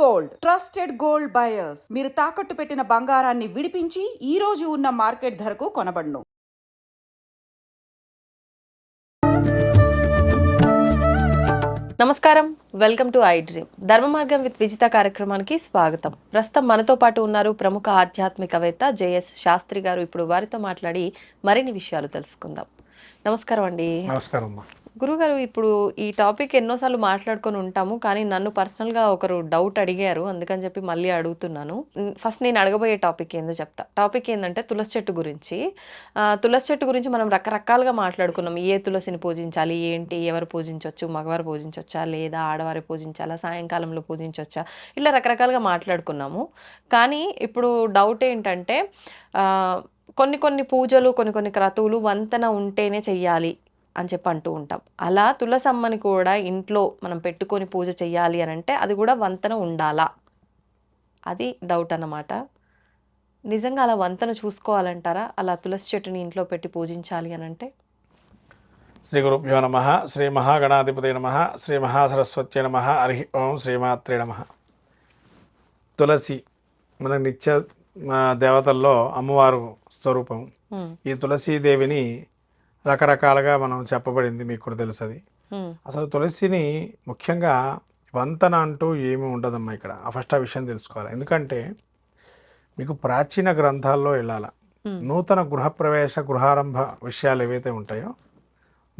Gold. Trusted gold buyers. మీరు తాకట్టు పెట్టిన బంగారాన్ని విడిపించి ఈ రోజు ఉన్న మార్కెట్ ధరకు కొనబడును. నమస్కారం. Welcome to I dream. Dharma Margam with Vijitha కార్యక్రమానికి స్వాగతం. ప్రస్తుతం మనతో పాటు ఉన్నారు ప్రముఖ ఆధ్యాత్మికవేత్త జేఎస్ శాస్త్రి గారు. ఇప్పుడు వారితో మాట్లాడి మరిన్ని విషయాలు తెలుసుకుందాం. నమస్కారం అండి. నమస్కారం అమ్మా. గురుగారు ఇప్పుడు ఈ టాపిక్ ఎన్నోసార్లు మాట్లాడుకొని ఉంటాము కానీ నన్ను పర్సనల్గా ఒకరు డౌట్ అడిగారు అందుకని చెప్పి మళ్ళీ అడుగుతున్నాను. ఫస్ట్ నేను అడగబోయే టాపిక్ ఏందో చెప్తా. టాపిక్ ఏంటంటే తులసి చెట్టు గురించి. తులసి చెట్టు గురించి మనం రకరకాలుగా మాట్లాడుకున్నాం. ఏ తులసిని పూజించాలి ఏంటి ఎవరు పూజించవచ్చు మగవారు పూజించవచ్చా లేదా ఆడవారు పూజించాలా సాయంకాలంలో పూజించవచ్చా ఇలా రకరకాలుగా మాట్లాడుకున్నాము. కానీ ఇప్పుడు డౌట్ ఏంటంటే కొన్ని కొన్ని పూజలు కొన్ని కొన్ని క్రతువులు వంతెన ఉంటేనే చెయ్యాలి. అని చెప్పి అంటూ ఉంటాం. అలా తులసమ్మని కూడా ఇంట్లో మనం పెట్టుకొని పూజ చెయ్యాలి అని అంటే అది కూడా వంతెన ఉండాలా? అది డౌట్ అన్నమాట. నిజంగా అలా వంతెన చూసుకోవాలంటారా? అలా తులసి చెట్టుని ఇంట్లో పెట్టి పూజించాలి అని అంటే? శ్రీ గురుభ్యో నమ శ్రీ మహాగణాధిపతి నమ శ్రీ మహాసరస్వత్య నమ హరి ఓం శ్రీమాత్రే నమ. తులసి మన నిత్య దేవతల్లో అమ్మవారు స్వరూపం. ఈ తులసీదేవిని రకరకాలుగా మనం చెప్పబడింది మీకు కూడా తెలుసు అది అసలు తులసిని ముఖ్యంగా వంతన అంటూ ఏమీ ఉండదమ్మా ఇక్కడ. ఆ ఫస్ట్ ఆ విషయం తెలుసుకోవాలి. ఎందుకంటే మీకు ప్రాచీన గ్రంథాల్లో వెళ్ళాల. నూతన గృహప్రవేశ గృహారంభ విషయాలు ఏవైతే ఉంటాయో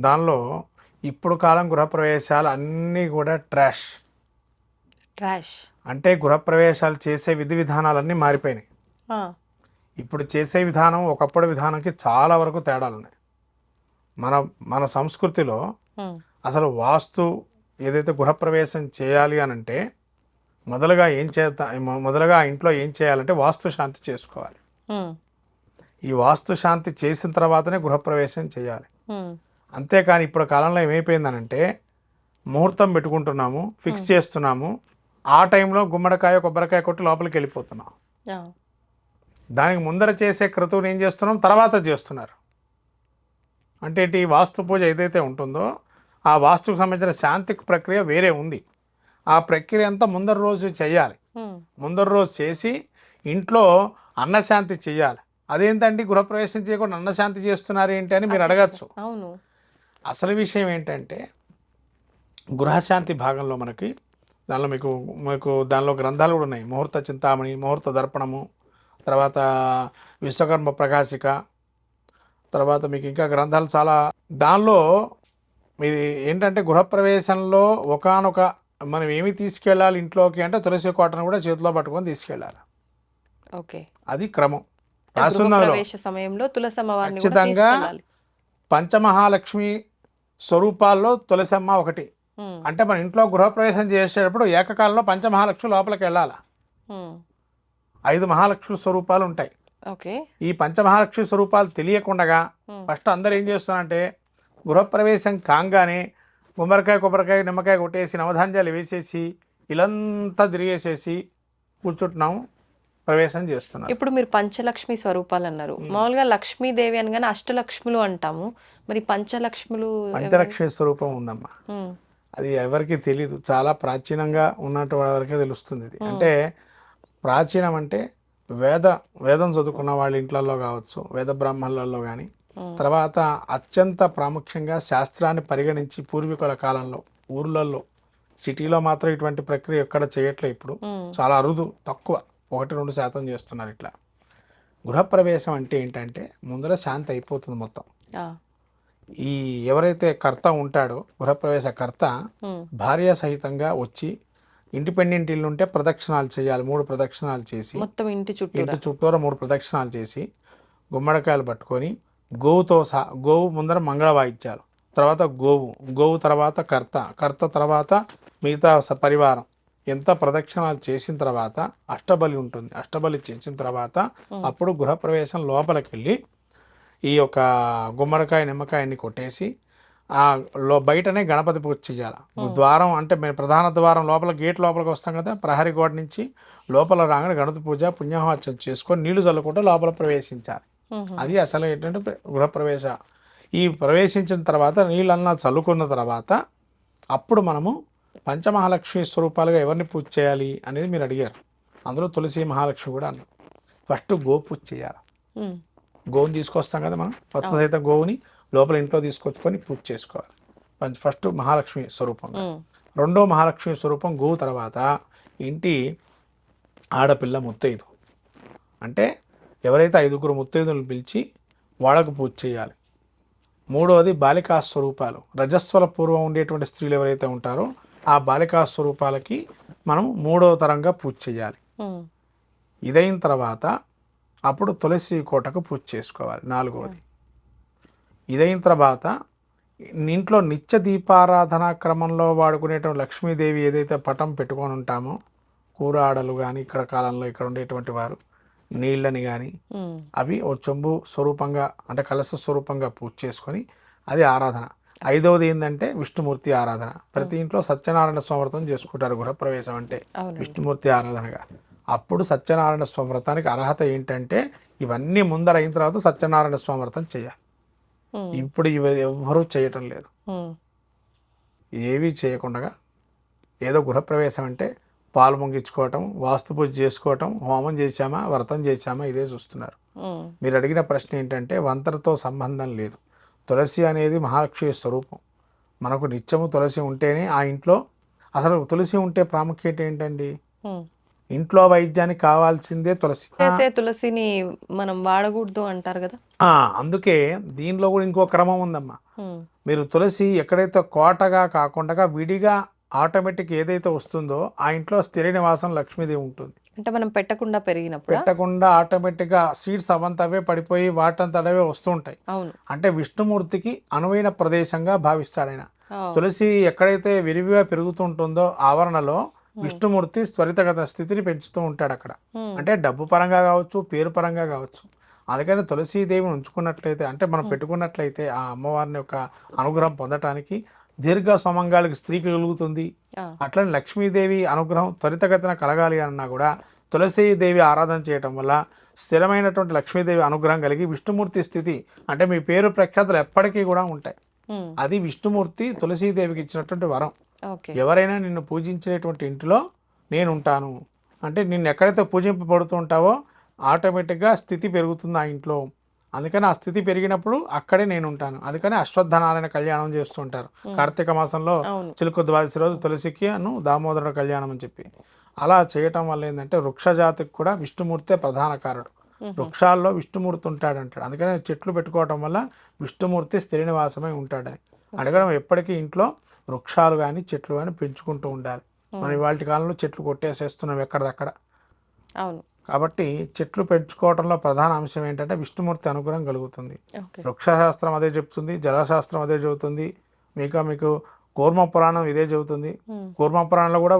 దానిలో ఇప్పుడు కాలం గృహప్రవేశాలు అన్నీ కూడా ట్రాష్. ట్రాష్. అంటే గృహప్రవేశాలు చేసే విధి విధానాలన్నీ మారిపోయినాయి. ఇప్పుడు చేసే విధానం ఒకప్పుడు విధానంకి చాలా వరకు తేడాలు ఉన్నాయి మన మన సంస్కృతిలో అసలు వాస్తు ఏదైతే గృహప్రవేశం చేయాలి అని అంటే మొదలుగా ఏం చేద్దాం మొదలుగా ఆ ఇంట్లో ఏం చేయాలంటే వాస్తు శాంతి చేసుకోవాలి. ఈ వాస్తు శాంతి చేసిన తర్వాతనే గృహప్రవేశం చేయాలి. అంతేకాని ఇప్పుడు కాలంలో ఏమైపోయిందనంటే ముహూర్తం పెట్టుకుంటున్నాము ఫిక్స్ చేస్తున్నాము ఆ టైంలో గుమ్మడికాయ కొబ్బరికాయ కొట్టి లోపలికి వెళ్ళిపోతున్నాం. దానికి ముందర చేసే క్రతువుని ఏం చేస్తున్నాం? తర్వాత చేస్తున్నారు. అంటే ఈ వాస్తు పూజ ఏదైతే ఉంటుందో ఆ వాస్తుకు సంబంధించిన శాంతి ప్రక్రియ వేరే ఉంది. ఆ ప్రక్రియ అంతా ముందర రోజు చేయాలి. ముందర రోజు చేసి ఇంట్లో అన్నశాంతి చేయాలి. అదేంటంటే గృహప్రవేశం చేయకుండా అన్నశాంతి చేస్తున్నారు ఏంటి అని మీరు అడగచ్చు. అవును. అసలు విషయం ఏంటంటే గృహశాంతి భాగంలో మనకి దానిలో మీకు మీకు దానిలో గ్రంథాలు కూడా ఉన్నాయి. ముహూర్త చింతామణి ముహూర్త దర్పణము తర్వాత విశ్వకర్మ ప్రకాశిక తర్వాత మీకు ఇంకా గ్రంథాలు చాలా దానిలో మీరు ఏంటంటే గృహప్రవేశంలో ఒకానొక మనం ఏమి తీసుకెళ్ళాలి ఇంట్లోకి అంటే తులసి కోటను కూడా చేతిలో పట్టుకొని తీసుకెళ్ళాలి. ఓకే. అది క్రమం. సమయంలో ఖచ్చితంగా. పంచమహాలక్ష్మి స్వరూపాల్లో తులసమ్మ ఒకటి. అంటే మన ఇంట్లో గృహప్రవేశం చేసేటప్పుడు ఏకకాలంలో పంచమహాలక్ష్మి లోపలికి వెళ్ళాలి? ఐదు మహాలక్ష్మి స్వరూపాలు ఉంటాయి. ఈ పంచమహాలక్ష్మి స్వరూపాలు తెలియకుండగా హ్మ్, ఫస్ట్ అందరు ఏం చేస్తున్నారంటే గృహప్రవేశం కాగానే గుమ్మడికాయ కొబ్బరికాయ నిమ్మకాయ కొట్టేసి నవధాన్యాలు వేసేసి ఇలంతా తిరిగేసేసి కూర్చుంటున్నాం ప్రవేశం చేస్తున్నాం ఇప్పుడు మీరు పంచలక్ష్మి స్వరూపాలు అన్నారు. మామూలుగా లక్ష్మీదేవి అనగానే అష్టలక్ష్ములు అంటాము. మరి పంచలక్ష్ములు? పంచలక్ష్మి స్వరూపం ఉందమ్మా. అది ఎవరికి తెలియదు చాలా ప్రాచీనంగా ఉన్నట్టు వరకే తెలుస్తుంది ఇది. అంటే ప్రాచీనం అంటే వేద వేదం చదువుకున్న వాళ్ళ ఇంట్లలో కావచ్చు వేద బ్రాహ్మణులలో కానీ తర్వాత అత్యంత ప్రాముఖ్యంగా శాస్త్రాన్ని పరిగణించి పూర్వీకుల కాలంలో ఊర్లలో సిటీలో మాత్రం ఇటువంటి ప్రక్రియ ఎక్కడ చేయట్లే ఇప్పుడు. చాలా అరుదు తక్కువ. ఒకటి రెండు శాతం చేస్తున్నారు ఇట్లా. గృహప్రవేశం అంటే ఏంటంటే ముందర శాంతి అయిపోతుంది మొత్తం. ఈ ఎవరైతే కర్త ఉంటాడో గృహప్రవేశ కర్త భార్య సహితంగా వచ్చి ఇండిపెండెంట్ ఇల్లు ఉంటే ప్రదక్షిణాలు చేయాలి మూడు ప్రదక్షిణాలు చేసి. మొత్తం ఇంటి చుట్టూ ఇంటి చుట్టూరా మూడు ప్రదక్షిణాలు చేసి గుమ్మడికాయలు పట్టుకొని గోవుతో సహా గోవు ముందర మంగళ వాయిద్యాలు తర్వాత గోవు గోవు తర్వాత కర్త కర్త తర్వాత మిగతా పరివారం. ఎంత ప్రదక్షిణాలు చేసిన తర్వాత అష్టబలి ఉంటుంది. అష్టబలి చేసిన తర్వాత అప్పుడు గృహప్రవేశం లోపలికి వెళ్ళి ఈ యొక్క గుమ్మడికాయ నిమ్మకాయని కొట్టేసి లో బయటనే గణపతి పూజ చేయాలి ద్వారం అంటే మేము ప్రధాన ద్వారం లోపల గేట్ లోపలికి వస్తాం కదా ప్రహరీ గోడ నుంచి లోపల రాగానే గణపతి పూజ పుణ్యవాచం చేసుకొని నీళ్ళు చల్లుకుంటూ లోపల ప్రవేశించాలి. అది అసలు ఏంటంటే ప్ర- గృహప్రవేశ. ఈ ప్రవేశించిన తర్వాత నీళ్ళన్నా చల్లుకున్న తర్వాత అప్పుడు మనము పంచమహాలక్ష్మి స్వరూపాలుగా ఎవరిని పూజ చేయాలి అనేది మీరు అడిగారు. అందులో తులసి మహాలక్ష్మి కూడా అన్నాం ఫస్ట్ గో పూజ చేయాలి. గోవుని తీసుకొస్తాం కదా మనం వత్స సహిత గోవుని లోపల ఇంట్లో తీసుకొచ్చుకొని పూజ చేసుకోవాలి. పంచ ఫస్ట్ మహాలక్ష్మి స్వరూపంగా ఉమ్, రెండో మహాలక్ష్మి స్వరూపం గోవు తర్వాత ఇంటి ఆడపిల్ల ముత్తైదు. అంటే ఎవరైతే ఐదుగురు ముత్తైదులను పిలిచి వాళ్ళకు పూజ చేయాలి. మూడవది బాలికా స్వరూపాలు. రజస్వల పూర్వం ఉండేటువంటి స్త్రీలు ఎవరైతే ఉంటారో ఆ బాలికా స్వరూపాలకి మనం మూడవ తరంగా పూజ చేయాలి. ఇదైన తర్వాత అప్పుడు తులసి కోటకు పూజ చేసుకోవాలి. నాలుగవది ఇదైన తర్వాత ఇంట్లో నిత్య దీపారాధన క్రమంలో వాడుకునేటువంటి లక్ష్మీదేవి ఏదైతే పటం పెట్టుకొని ఉంటామో కూర ఆడలు కానీ ఇక్కడ కాలంలో ఇక్కడ ఉండేటువంటి వారు నీళ్ళని కానీ అవి ఓ చెంబు స్వరూపంగా అంటే కలశ స్వరూపంగా పూజ చేసుకొని అది ఆరాధన. ఐదవది ఏంటంటే విష్ణుమూర్తి ఆరాధన. ప్రతి ఇంట్లో సత్యనారాయణ స్వామర్థం చేసుకుంటారు గృహప్రవేశం అంటే. విష్ణుమూర్తి ఆరాధనగా. అప్పుడు సత్యనారాయణ స్వామి అర్హత ఏంటంటే ఇవన్నీ ముందర అయిన తర్వాత సత్యనారాయణ స్వామి చేయాలి. ఇప్పుడు ఇవి ఎవ్వరూ చేయటం లేదు. ఏవీ చేయకుండా ఏదో గృహప్రవేశం అంటే పాలు పొంగించుకోవటం వాస్తు పూజ చేసుకోవటం హోమం చేశామా వ్రతం చేశామా ఇదే చూస్తున్నారు. మీరు అడిగిన ప్రశ్న ఏంటంటే వంతరతో సంబంధం లేదు. తులసి అనేది మహాలక్ష్మి స్వరూపం. మనకు నిత్యము తులసి ఉంటేనే ఆ ఇంట్లో అసలు తులసి ఉంటే ప్రాముఖ్యత ఏంటండి. ఇంట్లో వైద్యానికి కావాల్సిందే తులసి. చేసే తులసిని మనం వాడకూడదు అంటారు కదా? ఆ, అందుకే దీనిలో కూడా ఇంకో క్రమం ఉందమ్మా. మీరు తులసి ఎక్కడైతే కోటగా కాకుండా విడిగా ఆటోమేటిక్ ఏదైతే వస్తుందో ఆ ఇంట్లో స్థిర నివాసం లక్ష్మీదేవి ఉంటుంది. అంటే మనం పెట్టకుండా పెరిగినప్పుడు? పెట్టకుండా ఆటోమేటిక్గా సీడ్స్ అవంతవే పడిపోయి వాటంతటవే వస్తూ ఉంటాయి. అవును. అంటే విష్ణుమూర్తికి అనువైన ప్రదేశంగా భావిస్తాడు ఆయన. తులసి ఎక్కడైతే విరివిగా పెరుగుతుంటుందో ఆవరణలో విష్ణుమూర్తి త్వరితగత స్థితిని పెంచుతూ ఉంటాడు అక్కడ. అంటే డబ్బు పరంగా కావచ్చు పేరు పరంగా కావచ్చు. అందుకని తులసీదేవిని ఉంచుకున్నట్లయితే అంటే మనం పెట్టుకున్నట్లయితే ఆ అమ్మవారిని యొక్క అనుగ్రహం పొందటానికి దీర్ఘ సమంగాలకి స్త్రీకి కలుగుతుంది. అట్లనే లక్ష్మీదేవి అనుగ్రహం త్వరితగతిన కలగాలి అన్నా కూడా తులసీదేవి ఆరాధన చేయటం వల్ల స్థిరమైనటువంటి లక్ష్మీదేవి అనుగ్రహం కలిగి విష్ణుమూర్తి స్థితి అంటే మీ పేరు ప్రఖ్యాతులు ఎప్పటికీ కూడా ఉంటాయి. అది విష్ణుమూర్తి తులసీదేవికి ఇచ్చినటువంటి వరం. ఎవరైనా నిన్ను పూజించేటువంటి ఇంటిలో నేను ఉంటాను అంటే నిన్ను ఎక్కడైతే పూజింపబడుతూ ఉంటావో ఆటోమేటిక్గా స్థితి పెరుగుతుంది ఆ ఇంట్లో. అందుకని ఆ స్థితి పెరిగినప్పుడు అక్కడే నేను ఉంటాను అందుకని అశ్వత్థనారాయణ కళ్యాణం చేస్తూ ఉంటారు. కార్తీక మాసంలో చిలుకు ద్వాదశి రోజు తులసికి అను దామోదర కళ్యాణం అని చెప్పి. అలా చేయటం వల్ల ఏంటంటే వృక్ష జాతికి కూడా విష్ణుమూర్తే ప్రధాన కారకుడు వృక్షాల్లో విష్ణుమూర్తి ఉంటాడు అంటాడు అందుకని చెట్లు పెట్టుకోవటం వల్ల విష్ణుమూర్తి స్థిర నివాసమై ఉంటాడని. అడగడం ఎప్పటికీ ఇంట్లో వృక్షాలు కానీ చెట్లు కానీ పెంచుకుంటూ ఉండాలి. మనం ఇవాళ కాలంలో చెట్లు కొట్టేసేస్తున్నాం ఎక్కడిదక్కడ. అవును. కాబట్టి చెట్లు పెంచుకోవడంలో ప్రధాన అంశం ఏంటంటే విష్ణుమూర్తి అనుగ్రహం కలుగుతుంది. వృక్షశాస్త్రం అదే చెప్తుంది జలశాస్త్రం అదే చెబుతుంది మీకు మీకు కూర్మ పురాణం ఇదే చెబుతుంది. కూర్మ పురాణంలో కూడా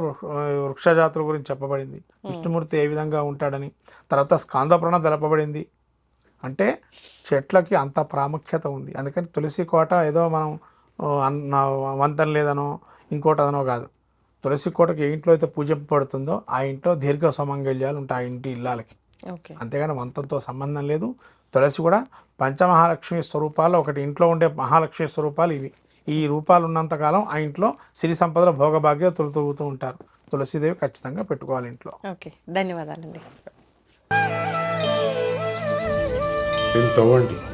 వృక్ష జాతుల గురించి చెప్పబడింది. విష్ణుమూర్తి ఏ విధంగా ఉంటాడని. తర్వాత స్కాంద పురాణం తెలపబడింది. అంటే చెట్లకి అంత ప్రాముఖ్యత ఉంది. అందుకని తులసి కోట ఏదో మనం వంతన లేదనో ఇంకోటదనో కాదు. తులసి కోటకి ఏ ఇంట్లో అయితే పూజింపబడుతుందో ఆ ఇంట్లో దీర్ఘ సుమంగళ్యాలు ఉంటాయి ఆ ఇంటి ఇల్లాలకి. ఓకే. అంతేగాని వంతంతో సంబంధం లేదు. తులసి కూడా పంచమహాలక్ష్మి స్వరూపాలు ఒకటి ఇంట్లో ఉండే మహాలక్ష్మి స్వరూపాలు ఇవి. ఈ రూపాలు ఉన్నంతకాలం ఆ ఇంట్లో సిరి సంపదల భోగభాగ్యాలు తొలుతూగుతూ ఉంటారు. తులసీదేవి ఖచ్చితంగా పెట్టుకోవాలి ఇంట్లో. ఓకే. ధన్యవాదాలండి. తవ్వండి